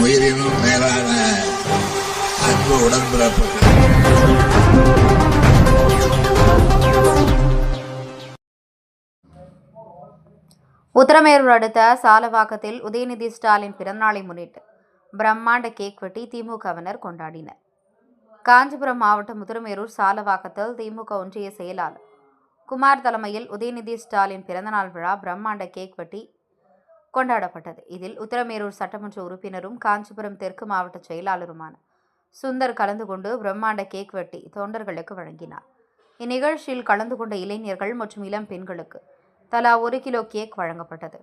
உயிரினும் மேலான அன்பு உடன்பிறப்புகள். உத்தரமேரூர் அடுத்த சாலவாக்கத்தில் உதயநிதி ஸ்டாலின் பிறந்தநாளை முன்னிட்டு பிரம்மாண்ட கேக் வெட்டி திமுகவினர் கொண்டாடினர். காஞ்சிபுரம் மாவட்டம் உத்தரமேரூர் சாலவாக்கத்தில் திமுக ஒன்றிய செயலாளர் குமார் தலைமையில் உதயநிதி ஸ்டாலின் பிறந்தநாள் விழா பிரம்மாண்ட கேக் வெட்டி கொண்டாடப்பட்டது. இதில் உத்தரமேரூர் சட்டமன்ற உறுப்பினரும் காஞ்சிபுரம் தெற்கு மாவட்ட செயலாளருமான சுந்தர் கலந்து கொண்டு பிரம்மாண்ட கேக் வெட்டி தொண்டர்களுக்கு வழங்கினார். இந்நிகழ்ச்சியில் கலந்து கொண்ட இளைஞர்கள் மற்றும் இளம் பெண்களுக்கு தலா ஒரு கிலோ கேக் வழங்கப்பட்டது.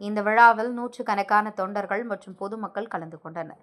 இந்த விழாவில் நூற்றுக்கணக்கான தொண்டர்கள் மற்றும் பொதுமக்கள் கலந்து கொண்டனர்.